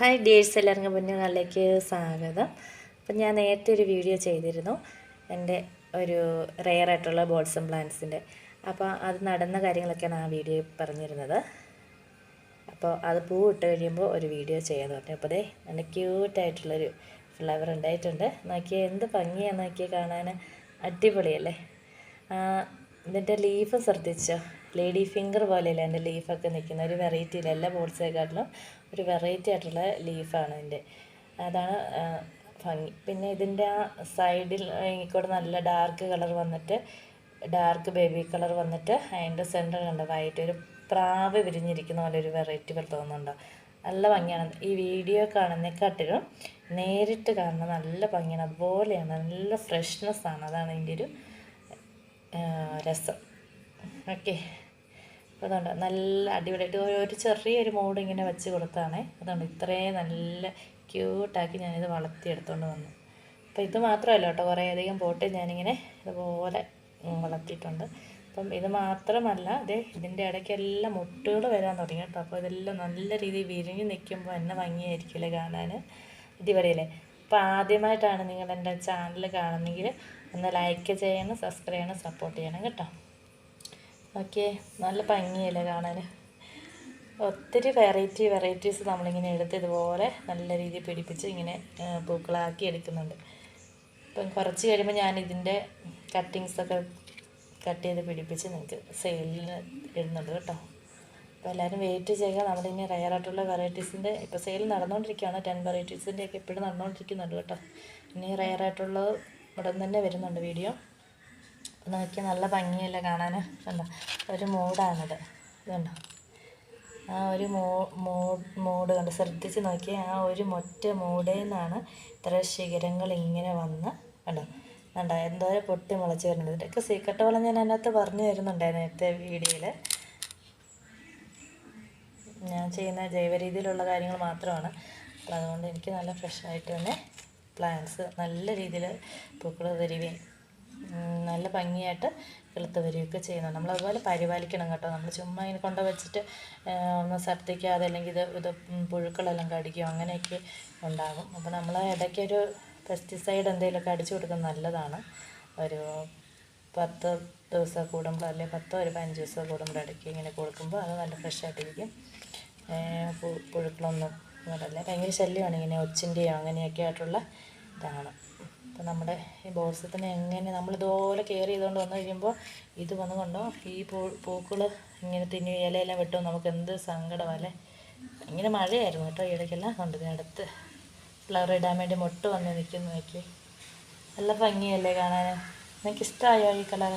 Hi dears എല്ലാവർക്കും മുന്നുകളിലേക്ക് സ്വാഗതം. അപ്പം ഞാൻ നേരത്തെ ഒരു വീഡിയോ ചെയ്തിരുന്നു. എന്റെ ഒരു റെയർ ആയിട്ടുള്ള ബോൾസം പ്ലാന്റ്സിന്റെ അപ്പോൾ അത് നടന്ന കാര്യങ്ങളൊക്കെയാണ് ആ വീഡിയോ പറഞ്ഞിരുന്നത്. അപ്പോൾ അത് പൂ ഇട്ട് കഴിയുമ്പോൾ ഒരു വീഡിയോ ചെയ്യാമെന്ന് പറഞ്ഞു. അപ്പോൾ അതേ നല്ല ക്യൂട്ടായിട്ടുള്ളൊരു ഫ്ലവർ ഉണ്ടായിട്ടുണ്ട്. നോക്കിയാൽ എന്ത് ഭംഗിയാണ് നോക്കിയാൽ കാണാൻ. അടിപൊളിയല്ലേ ഇതിന്റെ ലീഫ് ശ്രദ്ധിച്ചോ? ലേഡി ഫിംഗർ പോലെയല്ല എന്റെ ലീഫൊക്കെ നിൽക്കുന്ന ഒരു വെറൈറ്റിയിൽ എല്ലാ ബോൾസേക്കാട്ടിലും ഒരു വെറൈറ്റി ആയിട്ടുള്ള ലീഫാണ് ഇതിന്റെ അതാണ് ഭംഗി. പിന്നെ ഇതിന്റെ ആ സൈഡിൽ കൂടെ നല്ല ഡാർക്ക് കളർ വന്നിട്ട് ഡാർക്ക് ബേബി കളർ വന്നിട്ട് അതിന്റെ സെന്റർ കണ്ട? വൈറ്റ് ഒരു പ്രാവ് വിരിഞ്ഞിരിക്കുന്ന പോലെ ഒരു വെറൈറ്റി പോലെ തോന്നുന്നുണ്ടോ? നല്ല ഭംഗിയാണ്. ഈ വീഡിയോ കാണുന്നേക്കാട്ടിലും നേരിട്ട് കാണുന്ന നല്ല ഭംഗിയാണ്. അതുപോലെയാണ് നല്ല ഫ്രഷ്നെസ്സാണ് അതാണ് ഇതിന്റെ ഒരു രസം. ഓക്കെ അതുകൊണ്ട് നല്ല അടിപൊളിയായിട്ട് ഒരു ചെറിയൊരു മോഡ് ഇങ്ങനെ വെച്ച് കൊടുത്താണ് അതുകൊണ്ട് ഇത്രയും നല്ല ക്യൂട്ടാക്കി ഞാനിത് വളർത്തിയെടുത്തുകൊണ്ട് വന്നു. അപ്പോൾ ഇത് മാത്രമല്ല കേട്ടോ കുറേയധികം പോട്ട് ഞാനിങ്ങനെ ഇതുപോലെ വളർത്തിയിട്ടുണ്ട്. അപ്പം ഇത് മാത്രമല്ല ഇത് ഇതിന്റെ ഇടയ്ക്കെല്ലാം മുട്ടുകൾ വരാൻ തുടങ്ങി കേട്ടോ. അപ്പോൾ ഇതെല്ലാം നല്ല രീതിയിൽ വിരിഞ്ഞ് നിൽക്കുമ്പോൾ എന്നെ ഭംഗിയായിരിക്കില്ലേ കാണാൻ ഇതുവരെയല്ലേ അപ്പോൾ ആദ്യമായിട്ടാണ് നിങ്ങൾ എന്റെ ചാനൽ കാണുന്നെങ്കിൽ ഒന്ന് ലൈക്ക് ചെയ്യണം സബ്സ്ക്രൈബ് ചെയ്യണം സപ്പോർട്ട് ചെയ്യണം കേട്ടോ. ഓക്കെ നല്ല ഭംഗിയല്ലേ കാണാൻ ഒത്തിരി വെറൈറ്റി വെറൈറ്റീസ് നമ്മളിങ്ങനെ എടുത്ത് ഇതുപോലെ നല്ല രീതിയിൽ പിടിപ്പിച്ച് ഇങ്ങനെ പൂക്കളാക്കി എടുക്കുന്നുണ്ട്. ഇപ്പം കുറച്ച് കഴിയുമ്പോൾ ഞാൻ ഇതിന്റെ കട്ടിങ്സൊക്കെ കട്ട് ചെയ്ത് പിടിപ്പിച്ച് നിങ്ങൾക്ക് സെയിലിന് ഇടുന്നുണ്ട് കേട്ടോ. അപ്പോൾ എല്ലാവരും വെയിറ്റ് ചെയ്യുക. നമ്മളിനി റയർ ആയിട്ടുള്ള വെറൈറ്റീസിന്റെ ഇപ്പോൾ സെയിൽ നടന്നുകൊണ്ടിരിക്കുകയാണ് ടെൻ വെറൈറ്റീസിന്റെ ഒക്കെ ഇപ്പോഴും നടന്നുകൊണ്ടിരിക്കുന്നുണ്ട് കേട്ടോ. ഇനി റയറായിട്ടുള്ളത് ഉടൻ തന്നെ വരുന്നുണ്ട് വീഡിയോ നോക്കിയാൽ നല്ല ഭംഗിയല്ല കാണാൻ കണ്ടോ? ഒരു മൂടാണിത്. ഇതുണ്ടോ? ആ ഒരു മോ മോ- മൂട് കണ്ട്? ശ്രദ്ധിച്ച് നോക്കിയാൽ ആ ഒരു മൊറ്റ മൂടേ നിന്നാണ് ഇത്ര ശിഖരങ്ങൾ ഇങ്ങനെ വന്ന് കണ്ടോ? കണ്ടോ? എന്തോരം പൊട്ടി മുളച്ച് വരുന്നത്. ഇതൊക്കെ സീക്രട്ട് വളം ഞാൻ അതിനകത്ത് പറഞ്ഞു തരുന്നുണ്ടായിരുന്നു നേരത്തെ വീഡിയോയിൽ ഞാൻ ചെയ്യുന്ന ജൈവ രീതിയിലുള്ള കാര്യങ്ങൾ മാത്രമാണ്. അപ്പോൾ അതുകൊണ്ട് എനിക്ക് നല്ല ഫ്രഷായിട്ട് തന്നെ പ്ലാന്റ്സ് നല്ല രീതിയിൽ പൂക്കൾ വരികയും ഉം, നല്ല ഭംഗിയായിട്ട് കിളുത്ത് വരികയൊക്കെ ചെയ്യുന്നുണ്ട്. നമ്മൾ അതുപോലെ പരിപാലിക്കണം കേട്ടോ. നമ്മൾ ചുമ്മാ ഇങ്ങനെ കൊണ്ട് വെച്ചിട്ട് ഒന്ന് ശ്രദ്ധിക്കാതെ അല്ലെങ്കിൽ ഇത് ഇത് പുഴുക്കളെല്ലാം കടിക്കും അങ്ങനെയൊക്കെ ഉണ്ടാകും. അപ്പോൾ നമ്മൾ ഇടയ്ക്കൊരു പെസ്റ്റിസൈഡ് എന്തെങ്കിലുമൊക്കെ അടിച്ചു കൊടുക്കുന്നത് നല്ലതാണ്. ഒരു പത്ത് ദിവസം കൂടുമ്പോൾ അല്ലെങ്കിൽ പത്തോ ഒരു പതിനഞ്ച് ദിവസം കൂടുമ്പോൾ ഇടയ്ക്ക് ഇങ്ങനെ കൊടുക്കുമ്പോൾ അത് നല്ല ഫ്രഷായിട്ടിരിക്കും പുഴുക്കളൊന്നും വരല്ല ഭയങ്കര ശല്യമാണ് ഇങ്ങനെ ഒച്ചിന്റെയോ അങ്ങനെയൊക്കെ ആയിട്ടുള്ള ഇതാണ്. അപ്പോൾ നമ്മുടെ ഈ ബോർസത്തിന് എങ്ങനെ നമ്മളിതുപോലെ കെയർ ചെയ്തുകൊണ്ട് വന്നു കഴിയുമ്പോൾ ഇത് വന്നു കൊണ്ടോ? ഈ പൂ പൂക്കൾ ഇങ്ങനെ തിന്നി ഇലയെല്ലാം വെട്ടും നമുക്ക് എന്ത് സങ്കടമല്ലേ ഇങ്ങനെ മഴയായിരുന്നു കേട്ടോ ഇടയ്ക്കെല്ലാം കൊണ്ട് അടുത്ത് ഫ്ലവർ ഇടാൻ വേണ്ടി മുട്ട് വന്ന് നിൽക്കുന്നു നോക്കി നല്ല ഭംഗിയല്ലേ കാണാൻ. എനിക്ക് ഇഷ്ടമായോ ഈ കളർ?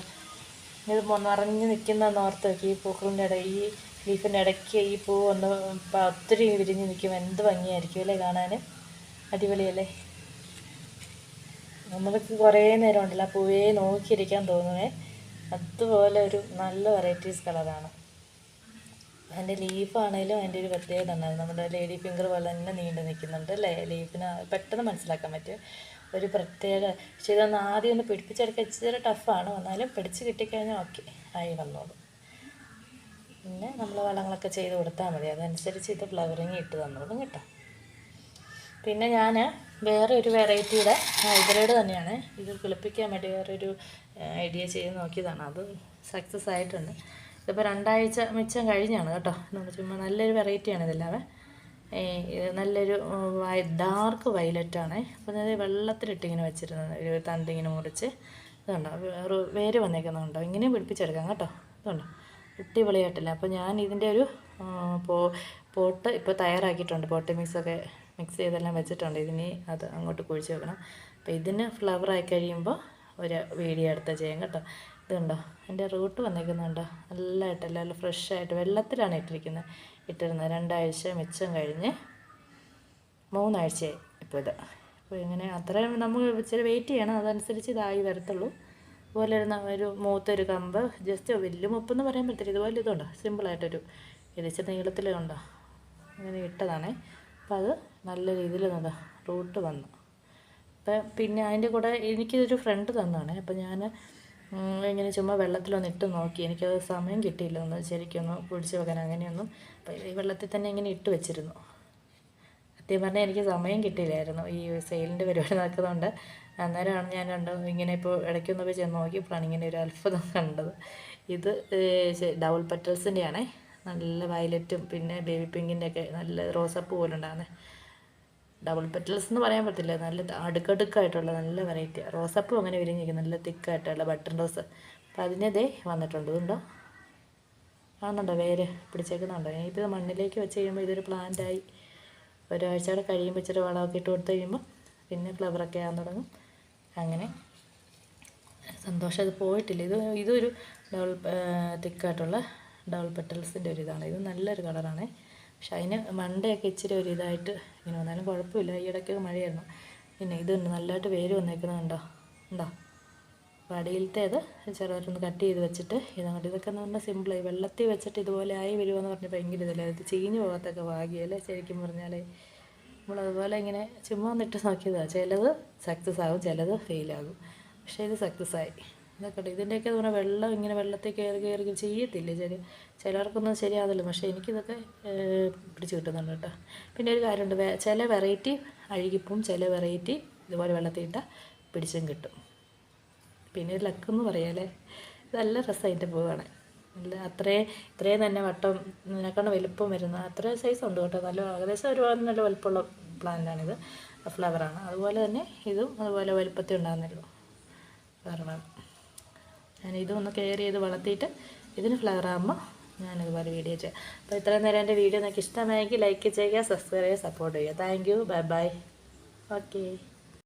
ഇത് നിറഞ്ഞു നിൽക്കുന്ന ഓർത്ത് നോക്കി. ഈ പൂക്കളിന്റെ ഇട ഈ ലീഫിന്റെ ഇടയ്ക്ക് ഈ പൂ ഒന്ന് ഒത്തിരി വിരിഞ്ഞ് നിൽക്കും. എന്ത് ഭംഗിയായിരിക്കും അല്ലേ കാണാൻ? അടിപൊളിയല്ലേ? നമ്മൾക്ക് കുറേ നേരം ഉണ്ടല്ലോ ആ പൂവേ നോക്കിയിരിക്കാൻ തോന്നുവേ അതുപോലെ ഒരു നല്ല വെറൈറ്റീസ് കളറാണ് അതിന്റെ ലീഫാണേലും അതിന്റെ ഒരു പ്രത്യേകത ഉണ്ടായിരുന്നു. നമ്മുടെ ലേഡി ഫിംഗർ പോലെ തന്നെ നീണ്ടു നിൽക്കുന്നുണ്ട് അല്ലേ? ലീഫിന് പെട്ടെന്ന് മനസ്സിലാക്കാൻ പറ്റും. ഒരു പ്രത്യേക പക്ഷേ ഇതൊന്ന് ആദ്യം ഒന്ന് പിടിപ്പിച്ചെടുക്കാൻ ഇച്ചിരി ടഫാണ് വന്നാലും പിടിച്ച് കിട്ടിക്കഴിഞ്ഞാൽ ഓക്കെ ആയി വന്നോളൂ. പിന്നെ നമ്മൾ വളങ്ങളൊക്കെ ചെയ്ത് കൊടുത്താൽ മതി. അതനുസരിച്ച് ഇത് ഫ്ലവറിങ് ഇട്ട് തന്നോളും കേട്ടോ. പിന്നെ ഞാൻ വേറെ ഒരു വെറൈറ്റിയുടെ ഹൈബ്രിഡ് തന്നെയാണ്. ഇത് കിളിപ്പിക്കാൻ വേണ്ടി വേറൊരു ഐഡിയ ചെയ്ത് നോക്കിയതാണ്. അത് സക്സസ് ആയിട്ടുണ്ട്. ഇതിപ്പോൾ രണ്ടാഴ്ച മിച്ചം കഴിഞ്ഞാണ് കേട്ടോ. നമ്മൾ ചുമ്മാ നല്ലൊരു വെറൈറ്റിയാണ് ഇതെല്ലാം ഇത് നല്ലൊരു ഡാർക്ക് വയലറ്റാണ് അപ്പോൾ ഞാൻ വെള്ളത്തിലിട്ടിങ്ങനെ വെച്ചിരുന്നത്. ഒരു തണ്ടിങ്ങനെ മുറിച്ച്. ഇതുണ്ടോ? വേറെ വേര് വന്നേക്കുന്നുണ്ടോ? ഇങ്ങനെയും പിടിപ്പിച്ചെടുക്കാം കേട്ടോ. ഇതുണ്ടോ? അടിപൊളിയായിട്ടില്ല. അപ്പോൾ ഞാൻ ഇതിന്റെ ഒരു പോ പോട്ട് ഇപ്പോൾ തയ്യാറാക്കിയിട്ടുണ്ട്. പോട്ട് മിക്സൊക്കെ മിക്സ് ചെയ്തെല്ലാം വെച്ചിട്ടുണ്ട്. ഇതിനി അത് അങ്ങോട്ട് കുഴിച്ച് വെക്കണം. അപ്പോൾ ഇതിന് ഫ്ലവർ ആയി കഴിയുമ്പോൾ ഒരു വീഡിയോ എടുത്ത് ചെയ്യാം കേട്ടോ. ഇതുണ്ടോ എന്റെ റൂട്ട് വന്നിരിക്കുന്നുണ്ടോ നല്ലതായിട്ട് നല്ല ഫ്രഷായിട്ട് വെള്ളത്തിലാണ് ഇട്ടിരിക്കുന്നത്. ഇട്ടിരുന്നത്. രണ്ടാഴ്ച മിച്ചം കഴിഞ്ഞ് മൂന്നാഴ്ചയായി ഇപ്പോൾ ഇത്. അപ്പോൾ ഇങ്ങനെ അത്രയും നമ്മൾ ഇച്ചിരി വെയിറ്റ് ചെയ്യണം. അതനുസരിച്ച് ഇതായി വരത്തുള്ളൂ. അതുപോലെ ഒരു ഒരു മൂത്തൊരു കമ്പ് ജസ്റ്റ് വലിയ മുപ്പെന്ന് പറയാൻ പറ്റില്ല ഇതുപോലെ ഇതുണ്ടോ? സിമ്പിളായിട്ടൊരു ഇത് നീളത്തിലുണ്ടോ അങ്ങനെ ഇട്ടതാണേ. അപ്പോൾ അത് നല്ല രീതിയിൽ നല്ല റൂട്ട് വന്നു. അപ്പം പിന്നെ അതിന്റെ കൂടെ എനിക്കിതൊരു ഫ്രണ്ട് തന്നാണ്. അപ്പം ഞാൻ ഇങ്ങനെ ചുമ്മാ വെള്ളത്തിലൊന്ന് ഇട്ട് നോക്കി. എനിക്കത് സമയം കിട്ടിയില്ല ഒന്ന് ശരിക്കൊന്ന് കുഴിച്ച് വെക്കാൻ അങ്ങനെയൊന്നും. അപ്പം ഈ വെള്ളത്തിൽ തന്നെ ഇങ്ങനെ ഇട്ട് വെച്ചിരുന്നു. സത്യം പറഞ്ഞാൽ എനിക്ക് സമയം കിട്ടിയില്ലായിരുന്നു ഈ സെയിലിന്റെ പരിപാടി നടക്കുന്നതുകൊണ്ട്. അന്നേരമാണ് ഞാൻ കണ്ട് ഇങ്ങനെ ഇപ്പോൾ ഇടയ്ക്കൊന്ന് പോയി ചെന്ന് നോക്കിയപ്പോഴാണ് ഇങ്ങനെ ഒരു അത്ഭുതം കണ്ടത്. ഇത് ഡബിൾ പെറ്റൽസിന്റെ ആണേ നല്ല വയലറ്റും പിന്നെ ബേബി പിങ്കിന്റെ ഒക്കെ നല്ല റോസപ്പ് പോലെ ഉണ്ടാകുന്നത് ഡബിൾ പെറ്റൽസ് എന്ന് പറയാൻ പറ്റില്ല നല്ല അടുക്കടുക്കായിട്ടുള്ള നല്ല വെറൈറ്റി റോസപ്പും അങ്ങനെ വിരിഞ്ഞിരിക്കും നല്ല തിക്കായിട്ടുള്ള ബട്ടൺ റോസ് അപ്പം അതിനേതേ വന്നിട്ടുണ്ട്. ഇതുണ്ടോ? കാണുന്നുണ്ടോ വേര്? പിടിച്ചേക്കുന്നുണ്ടോ? ഇത് മണ്ണിലേക്ക് വെച്ച് കഴിയുമ്പോൾ ഇതൊരു പ്ലാന്റായി ഒരാഴ്ച കൂടെ കഴിയുമ്പോൾ ഇച്ചിരി വളമൊക്കെ ഇട്ട് കൊടുത്ത് കഴിയുമ്പോൾ പിന്നെ ഫ്ലവറൊക്കെ ആകാൻ തുടങ്ങും. അങ്ങനെ. സന്തോഷം. അത് പോയിട്ടില്ല. ഇത് ഇതൊരു ഡബിൾ തിക്കായിട്ടുള്ള ഡബിൾ പെറ്റൽസിന്റെ ഒരു ഇതാണ്. ഇത് നല്ലൊരു കളറാണ് പക്ഷെ അതിന് മണ്ടയൊക്കെ ഇച്ചിരി ഒരു ഇതായിട്ട് ഇങ്ങനെ വന്നാലും കുഴപ്പമില്ല. ഈ ഇടയ്ക്ക് മഴയായിരുന്നു. പിന്നെ ഇതുണ്ട് നല്ലതായിട്ട് വേര് വന്നേക്കുന്നത് ഉണ്ടോ അപ്പോൾ അടിയിലത്തേത് ചെറുതായിട്ടൊന്ന് കട്ട് ചെയ്ത് വെച്ചിട്ട് ഇതങ്ങോട്ട് ഇതൊക്കെ എന്ന് പറഞ്ഞാൽ സിമ്പിളായി വെള്ളത്തിൽ വെച്ചിട്ട് ഇതുപോലെ ആയി വരുമെന്ന് പറഞ്ഞാൽ ഭയങ്കര ഇതല്ലേ? ഇത് ചീഞ്ഞ് പോകാത്തൊക്കെ ഭാഗ്യമല്ലേ ശരിക്കും പറഞ്ഞാൽ നമ്മളതുപോലെ ഇങ്ങനെ ചുമ്മാ നിട്ട് നോക്കിയതാണ് ചിലത് സക്സസ് ആകും ചിലത് ഫെയിലാകും പക്ഷേ ഇത് സക്സസ് ആയി. ഇതൊക്കെ ഉണ്ട് ഇതിന്റെയൊക്കെ എന്ന് പറഞ്ഞാൽ വെള്ളം ഇങ്ങനെ വെള്ളത്തിൽ കയറി കയറി ചെയ്യത്തില്ല ചില ചിലർക്കൊന്നും ശരിയാകുന്നില്ല പക്ഷേ എനിക്കിതൊക്കെ പിടിച്ച് കിട്ടുന്നുണ്ട് കേട്ടോ. പിന്നെ ഒരു കാര്യമുണ്ട്. ചില വെറൈറ്റി അഴുകിപ്പും ചില വെറൈറ്റി ഇതുപോലെ വെള്ളത്തിൽ ഇട്ടാൽ പിടിച്ചും കിട്ടും. പിന്നെ ഒരു ലക്ക് എന്ന് പറയാല്ലേ? ഇത് നല്ല രസമായിട്ട് പോവുകയാണ് നല്ല അത്രയും ഇത്രയും തന്നെ വട്ടം ഇതിനെക്കാണ് വലുപ്പം വരുന്ന അത്രയും സൈസ് ഉണ്ട് കേട്ടോ. നല്ല ഏകദേശം ഒരുപാട് നല്ല വലുപ്പമുള്ള പ്ലാന്റാണിത് ഫ്ലവറാണ് അതുപോലെ തന്നെ ഇതും അതുപോലെ വലുപ്പത്തിൽ ഉണ്ടാകുന്നല്ലോ ഫ്ലവറാണ് ഞാൻ ഇതൊന്ന് കെയർ ചെയ്ത് വളർത്തിയിട്ട് ഇതിന് ഫ്ലവർ ആകുമ്പോൾ ഞാനിതുപോലെ വീഡിയോ ചെയ്യാം. അപ്പോൾ ഇത്രയും നേരം എന്റെ വീഡിയോ നിങ്ങൾക്ക് ഇഷ്ടമായെങ്കിൽ ലൈക്ക് ചെയ്യുക സബ്സ്ക്രൈബ് ചെയ്യുക സപ്പോർട്ട് ചെയ്യുക. Thank you bye bye okay